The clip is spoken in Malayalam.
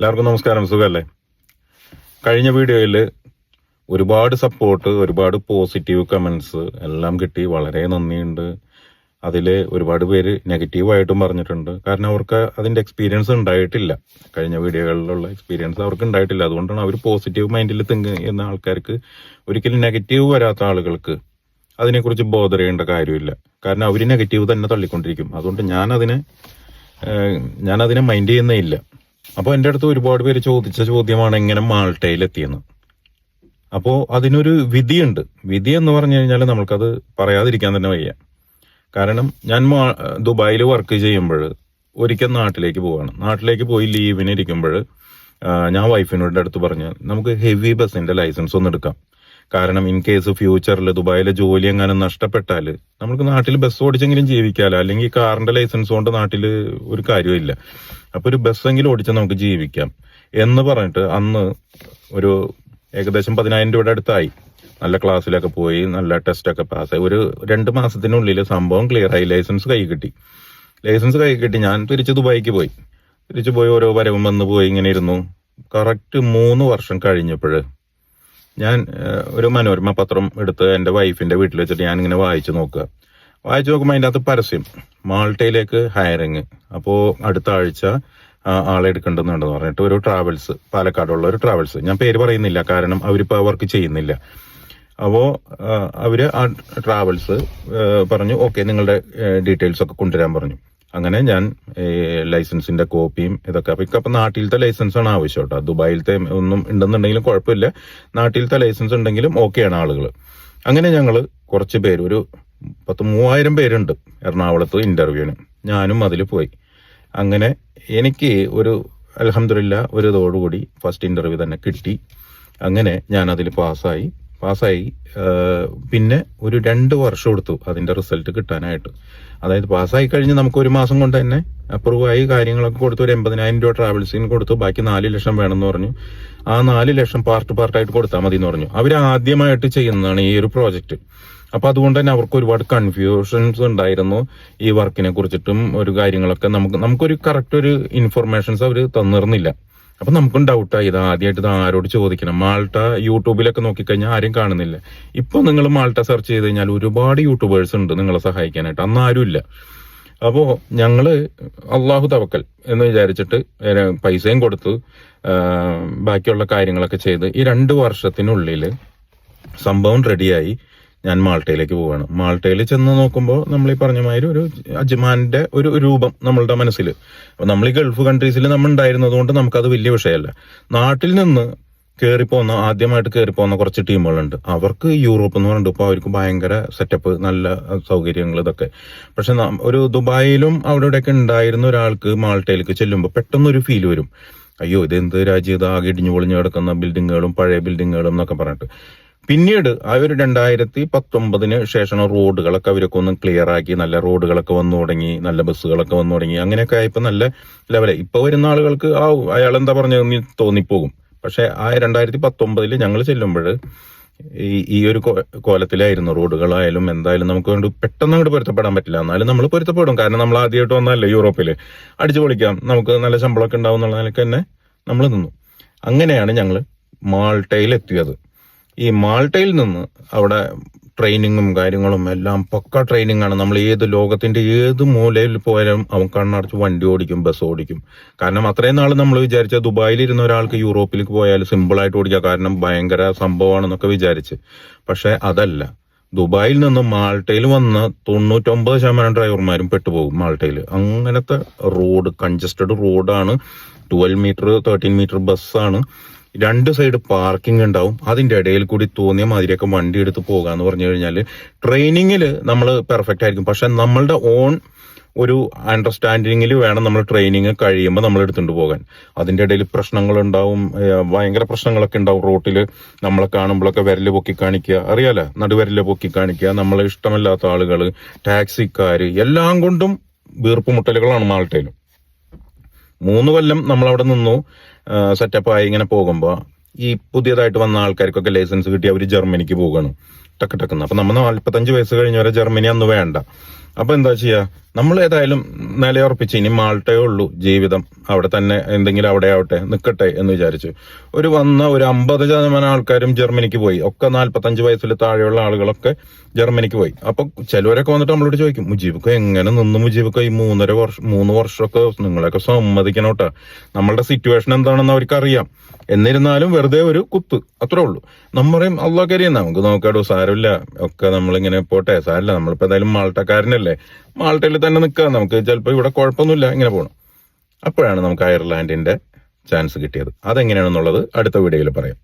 എല്ലാവർക്കും നമസ്കാരം സുഖമല്ലേ? കഴിഞ്ഞ വീഡിയോയിൽ ഒരുപാട് സപ്പോർട്ട് ഒരുപാട് പോസിറ്റീവ് കമൻസ് എല്ലാം കിട്ടി വളരെ നന്ദിയുണ്ട്. അതിൽ ഒരുപാട് പേര് നെഗറ്റീവായിട്ടും പറഞ്ഞിട്ടുണ്ട്. കാരണം അവർക്ക് അതിന്റെ എക്സ്പീരിയൻസ് ഉണ്ടായിട്ടില്ല. കഴിഞ്ഞ വീഡിയോകളിലുള്ള എക്സ്പീരിയൻസ് അവർക്ക് ഉണ്ടായിട്ടില്ല. അതുകൊണ്ടാണ് അവർ പോസിറ്റീവ് മൈൻഡിൽ തിങ്ക് ചെയ്യുന്ന ആൾക്കാർക്ക് ഒരിക്കലും നെഗറ്റീവ് വരാത്ത ആളുകൾക്ക് അതിനെക്കുറിച്ച് ബോധർ ചെയ്യേണ്ട കാര്യമില്ല. കാരണം അവർ നെഗറ്റീവ് തന്നെ തള്ളിക്കൊണ്ടിരിക്കും. അതുകൊണ്ട് ഞാനതിനെ ഞാനതിനെ മൈൻഡ് ചെയ്യുന്നേ ഇല്ല. അപ്പോൾ എന്റെ അടുത്ത് ഒരുപാട് പേര് ചോദിച്ച ചോദ്യമാണ് എങ്ങനെ മാൾട്ടയിൽ എത്തിയെന്ന്. അപ്പോൾ അതിനൊരു വിധിയുണ്ട്. വിധി എന്ന് പറഞ്ഞു കഴിഞ്ഞാൽ നമുക്കത് പറയാതിരിക്കാൻ തന്നെ വയ്യ. കാരണം ഞാൻ മാ- ദുബായിൽ വർക്ക് ചെയ്യുമ്പോൾ ഒരിക്കൽ നാട്ടിലേക്ക് പോവാണ്. നാട്ടിലേക്ക് പോയി ലീവിന് ഇരിക്കുമ്പോൾ ഞാൻ വൈഫിനോട് അടുത്ത് പറഞ്ഞു നമുക്ക് ഹെവി ബസ്സിന്റെ ലൈസൻസ് ഒന്ന് എടുക്കാം. കാരണം ഇൻ കേസ് ഫ്യൂച്ചറിൽ ദുബായിലെ ജോലി എങ്ങാനും നഷ്ടപ്പെട്ടാൽ നമുക്ക് നാട്ടിൽ ബസ് ഓടിച്ചെങ്കിലും ജീവിക്കാമല്ലോ അല്ലെങ്കിൽ കാറിന്റെ ലൈസൻസ് കൊണ്ട് നാട്ടിൽ ഒരു കാര്യമില്ല അപ്പൊ ഒരു ബസ്സെങ്കിലും ഓടിച്ചാൽ നമുക്ക് ജീവിക്കാം. എന്ന് പറഞ്ഞിട്ട് അന്ന് ഒരു ഏകദേശം പതിനായിരം രൂപയുടെ അടുത്തായി. നല്ല ക്ലാസ്സിലൊക്കെ പോയി നല്ല ടെസ്റ്റൊക്കെ പാസ്സായി. ഒരു രണ്ട് മാസത്തിനുള്ളിൽ സംഭവം ക്ലിയർ ആയി. ലൈസൻസ് കൈ കിട്ടി. ലൈസൻസ് കൈ കിട്ടി. ഞാൻ തിരിച്ച് ദുബായിക്ക് പോയി. തിരിച്ചു പോയി ഓരോ വരവും വന്ന് പോയി ഇങ്ങനെ ഇരുന്നു. കറക്റ്റ് മൂന്ന് വർഷം കഴിഞ്ഞപ്പോൾ ഞാൻ ഒരു മനോരമ പത്രം എടുത്ത് എന്റെ വൈഫിന്റെ വീട്ടിൽ വെച്ചിട്ട് ഞാൻ ഇങ്ങനെ വായിച്ചു നോക്കുക. വായിച്ചു നോക്കുമ്പോൾ അതിന്റെ അകത്ത് പരസ്യം. മാൾട്ടയിലേക്ക് ഹയറിങ് അപ്പോൾ അടുത്ത ആഴ്ച ആളെ എടുക്കേണ്ടതുണ്ടെന്ന് പറഞ്ഞിട്ട് ഒരു ട്രാവൽസ് പാലക്കാടുള്ള ഒരു ട്രാവൽസ് ഞാൻ പേര് പറയുന്നില്ല കാരണം അവരിപ്പോൾ വർക്ക് ചെയ്യുന്നില്ല. അപ്പോൾ അവർ ആ ട്രാവൽസ് പറഞ്ഞു ഓക്കെ നിങ്ങളുടെ ഡീറ്റെയിൽസ് ഒക്കെ കൊണ്ടുവരാൻ പറഞ്ഞു. അങ്ങനെ ഞാൻ ലൈസൻസിന്റെ കോപ്പിയും ഇതൊക്കെ അപ്പൊ ഇപ്പം നാട്ടിലത്തെ ലൈസൻസ് ആണ് ആവശ്യം കേട്ടോ ദുബായിലത്തെ ഒന്നും ഉണ്ടെന്നുണ്ടെങ്കിലും കുഴപ്പമില്ല. നാട്ടിലത്തെ ലൈസൻസ് ഉണ്ടെങ്കിലും ഓക്കെയാണ് ആളുകൾ അങ്ങനെ ഞങ്ങൾ കുറച്ച് പേര് ഒരു പത്ത് മൂവായിരം പേരുണ്ട് എറണാകുളത്ത് ഇന്റർവ്യൂവിന് ഞാനും അതിൽ പോയി. അങ്ങനെ എനിക്ക് ഒരു അലഹമില്ല ഒരു ഇതോടുകൂടി ഫസ്റ്റ് ഇന്റർവ്യൂ തന്നെ കിട്ടി. അങ്ങനെ ഞാൻ പാസ്സായി പാസ്സായി. പിന്നെ ഒരു രണ്ട് വർഷം കൊടുത്തു അതിന്റെ റിസൾട്ട് കിട്ടാനായിട്ട്. അതായത് പാസ്സായി കഴിഞ്ഞ് നമുക്ക് ഒരു മാസം കൊണ്ട് തന്നെ അപ്രൂവ് ആയി കാര്യങ്ങളൊക്കെ കൊടുത്തു ഒരു എൺപതിനായിരം രൂപ ട്രാവൽസിന് കൊടുത്തു. ബാക്കി നാല് ലക്ഷം വേണമെന്ന് പറഞ്ഞു. ആ നാല് ലക്ഷം പാർട്ട് പാർട്ടായിട്ട് കൊടുത്താൽ മതി എന്ന് പറഞ്ഞു. അവർ ആദ്യമായിട്ട് ചെയ്യുന്നതാണ് ഈ ഒരു പ്രോജക്റ്റ് അപ്പൊ അതുകൊണ്ട് തന്നെ അവർക്ക് ഒരുപാട് കൺഫ്യൂഷൻസ് ഉണ്ടായിരുന്നു ഈ വർക്കിനെ കുറിച്ചിട്ടും ഒരു കാര്യങ്ങളൊക്കെ നമുക്ക് നമുക്കൊരു കറക്റ്റ് ഒരു ഇൻഫർമേഷൻസ് അവർ തന്നിരുന്നില്ല. അപ്പൊ നമുക്കും ഡൗട്ടായി ഇത് ആദ്യമായിട്ട് ഇത് ആരോട് ചോദിക്കണം. മാൾട്ട യൂട്യൂബിലൊക്കെ നോക്കിക്കഴിഞ്ഞാൽ ആരും കാണുന്നില്ല. ഇപ്പൊ നിങ്ങൾ മാൾട്ട സെർച്ച് ചെയ്ത് കഴിഞ്ഞാൽ ഒരുപാട് യൂട്യൂബേഴ്സ് ഉണ്ട് നിങ്ങളെ സഹായിക്കാനായിട്ട്. അന്ന് ആരുമില്ല അപ്പോ ഞങ്ങൾ അള്ളാഹു തവക്കൽ എന്ന് വിചാരിച്ചിട്ട് പൈസയും കൊടുത്ത് ബാക്കിയുള്ള കാര്യങ്ങളൊക്കെ ചെയ്ത് ഈ രണ്ട് വർഷത്തിനുള്ളിൽ സംഭവം റെഡിയായി ഞാൻ മാൾട്ടയിലേക്ക് പോവാണ്. മാൾട്ടയിൽ ചെന്ന് നോക്കുമ്പോൾ നമ്മൾ ഈ പറഞ്ഞ മാതിരി ഒരു അജ്മാന്റെ ഒരു രൂപം നമ്മളുടെ മനസ്സിൽ അപ്പൊ നമ്മൾ ഈ ഗൾഫ് കൺട്രീസിൽ നമ്മൾ ഉണ്ടായിരുന്നത് കൊണ്ട് നമുക്കത് വലിയ വിഷയമല്ല. നാട്ടിൽ നിന്ന് കയറിപ്പോന്ന ആദ്യമായിട്ട് കയറിപ്പോന്ന കുറച്ച് ടീമുകളുണ്ട്. അവർക്ക് യൂറോപ്പ് എന്ന് പറഞ്ഞിട്ട് ഇപ്പോൾ അവർക്ക് ഭയങ്കര സെറ്റപ്പ് നല്ല സൗകര്യങ്ങൾ ഇതൊക്കെ. പക്ഷെ ഒരു ദുബായിലും അവിടെ ഇവിടെയൊക്കെ ഉണ്ടായിരുന്ന ഒരാൾക്ക് മാൾട്ടയിലേക്ക് ചെല്ലുമ്പോൾ പെട്ടെന്ന് ഒരു ഫീൽ വരും. അയ്യോ ഇത് എന്ത് രാജ്യം? ഇത് ആകെ ഇടിഞ്ഞു പൊളിഞ്ഞു കിടക്കുന്ന ബിൽഡിങ്ങുകളും പഴയ ബിൽഡിങ്ങുകളും എന്നൊക്കെ പറഞ്ഞിട്ട്. പിന്നീട് ആ ഒരു രണ്ടായിരത്തി പത്തൊമ്പതിന് ശേഷം റോഡുകളൊക്കെ അവരൊക്കെ ഒന്ന് ക്ലിയർ ആക്കി നല്ല റോഡുകളൊക്കെ വന്നു തുടങ്ങി നല്ല ബസ്സുകളൊക്കെ വന്നു തുടങ്ങി. അങ്ങനെയൊക്കെ ആയപ്പോൾ നല്ല ലെവലായി ഇപ്പൊ വരുന്ന ആളുകൾക്ക് ആ അയാൾ എന്താ പറഞ്ഞതെന്ന് തോന്നിപ്പോകും. പക്ഷെ ആ രണ്ടായിരത്തി പത്തൊമ്പതിൽ ഞങ്ങൾ ചെല്ലുമ്പോൾ ഈ ഈ ഒരു കോലത്തിലായിരുന്നു റോഡുകളായാലും എന്തായാലും നമുക്ക് കൊണ്ട് പെട്ടെന്ന് അങ്ങോട്ട് പൊരുത്തപ്പെടാൻ പറ്റില്ല. എന്നാലും നമ്മൾ പൊരുത്തപ്പെടും. കാരണം നമ്മൾ ആദ്യമായിട്ട് വന്നതല്ലേ യൂറോപ്പിൽ അടിച്ചു പൊളിക്കാം. നമുക്ക് നല്ല ശമ്പളമൊക്കെ ഉണ്ടാവും എന്നുള്ള നിലയ്ക്ക് തന്നെ നമ്മൾ നിന്നു. അങ്ങനെയാണ് ഞങ്ങൾ മാൾട്ടയിൽ എത്തിയത്. ഈ മാൾട്ടയിൽ നിന്ന് അവിടെ ട്രെയിനിങ്ങും കാര്യങ്ങളും എല്ലാം പക്ക ട്രെയിനിങ് ആണ് നമ്മൾ ഏത് ലോകത്തിന്റെ ഏത് മൂലയിൽ പോയാലും അവൻ കണ്ണടച്ച് വണ്ടി ഓടിക്കും ബസ് ഓടിക്കും. കാരണം അത്രയും നാൾ നമ്മൾ വിചാരിച്ച ദുബായിൽ ഇരുന്ന ഒരാൾക്ക് യൂറോപ്പിലേക്ക് പോയാൽ സിമ്പിളായിട്ട് ഓടിക്കാം. കാരണം ഭയങ്കര സംഭവമാണെന്നൊക്കെ വിചാരിച്ച്. പക്ഷേ അതല്ല. ദുബായിൽ നിന്ന് മാൾട്ടയിൽ വന്ന തൊണ്ണൂറ്റൊമ്പത് ശതമാനം ഡ്രൈവർമാരും പെട്ടുപോകും മാൾട്ടയിൽ. അങ്ങനത്തെ റോഡ് കൺജസ്റ്റഡ് റോഡാണ്. ട്വൽവ് മീറ്റർ തേർട്ടീൻ മീറ്റർ ബസ്സാണ്. രണ്ട് സൈഡ് പാർക്കിംഗ് ഉണ്ടാവും. അതിന്റെ ഇടയിൽ കൂടി തോന്നിയ മാതിരിയൊക്കെ വണ്ടി എടുത്ത് പോകാന്ന് പറഞ്ഞു കഴിഞ്ഞാൽ ട്രെയിനിങ്ങിൽ നമ്മൾ പെർഫെക്റ്റ് ആയിരിക്കും. പക്ഷെ നമ്മളുടെ ഓൺ ഒരു അണ്ടർസ്റ്റാൻഡിങ്ങിൽ വേണം നമ്മൾ ട്രെയിനിങ് കഴിയുമ്പോൾ നമ്മൾ എടുത്തുകൊണ്ട് പോകാൻ. അതിന്റെ ഇടയിൽ പ്രശ്നങ്ങളുണ്ടാവും. ഭയങ്കര പ്രശ്നങ്ങളൊക്കെ ഉണ്ടാവും. റോട്ടിൽ നമ്മളെ കാണുമ്പോഴൊക്കെ വിരൽ പൊക്കി കാണിക്കുക. അറിയാലോ? നടുവിരൽ പൊക്കി കാണിക്കുക. നമ്മളെ ഇഷ്ടമല്ലാത്ത ആളുകൾ ടാക്സിക്കാർ എല്ലാം കൊണ്ടും വീർപ്പുമുട്ടലുകളാണ് മാൾട്ടയിലും മൂന്ന് കൊല്ലം നമ്മൾ അവിടെ നിന്നു സെറ്റപ്പായി ഇങ്ങനെ പോകുമ്പോൾ ഈ പുതിയതായിട്ട് വന്ന ആൾക്കാർക്കൊക്കെ ലൈസൻസ് കിട്ടി അവർ ജർമ്മനിക്ക് പോവുകയാണ്. ടക്ക് ടക്കുന്ന് അപ്പൊ നമ്മൾ നാൽപ്പത്തഞ്ച് വയസ്സ് കഴിഞ്ഞവരെ ജർമ്മനി അന്ന് വേണ്ട. അപ്പൊ എന്താ ചെയ്യാ? നമ്മൾ ഏതായാലും നിലയുറപ്പിച്ച് ഇനി മാൾട്ടേ ഉള്ളൂ ജീവിതം. അവിടെ തന്നെ എന്തെങ്കിലും അവിടെ ആവട്ടെ നിൽക്കട്ടെ എന്ന് വിചാരിച്ചു. ഒരു വന്ന ഒരു അമ്പത് ശതമാനം ആൾക്കാരും ജർമ്മനിക്ക് പോയി. ഒക്കെ നാല്പത്തഞ്ച് വയസ്സിൽ താഴെയുള്ള ആളുകളൊക്കെ ജർമ്മനിക്ക് പോയി. അപ്പൊ ചിലവരൊക്കെ വന്നിട്ട് നമ്മളോട് ചോദിക്കും മുജീബൊക്കെ എങ്ങനെ നിന്ന് മുജീബൊക്കെ? ഈ മൂന്നര വർഷം മൂന്ന് വർഷമൊക്കെ നിങ്ങളെയൊക്കെ സമ്മതിക്കണം കേട്ടോ നമ്മളുടെ സിറ്റുവേഷൻ എന്താണെന്ന് അവർക്ക് അറിയാം എന്നിരുന്നാലും വെറുതെ ഒരു കുത്ത്. അത്രേ ഉള്ളൂ. നമ്മൾ പറയും അള്ളാഹ് അറിയാം നമുക്ക് നോക്കാടോ സാരമില്ല. ഒക്കെ നമ്മളിങ്ങനെ പോട്ടെ സാരമില്ല. നമ്മളിപ്പോ ഏതായാലും മാൾട്ടക്കാരനല്ലേ. മാൾട്ടയിൽ തന്നെ നിൽക്കാം. നമുക്ക് ചിലപ്പോൾ ഇവിടെ കുഴപ്പമൊന്നുമില്ല ഇങ്ങനെ പോകണം അപ്പോഴാണ് നമുക്ക് അയർലാൻഡിന്റെ ചാൻസ് കിട്ടിയത്. അതെങ്ങനെയാണെന്നുള്ളത് അടുത്ത വീഡിയോയിൽ പറയാം.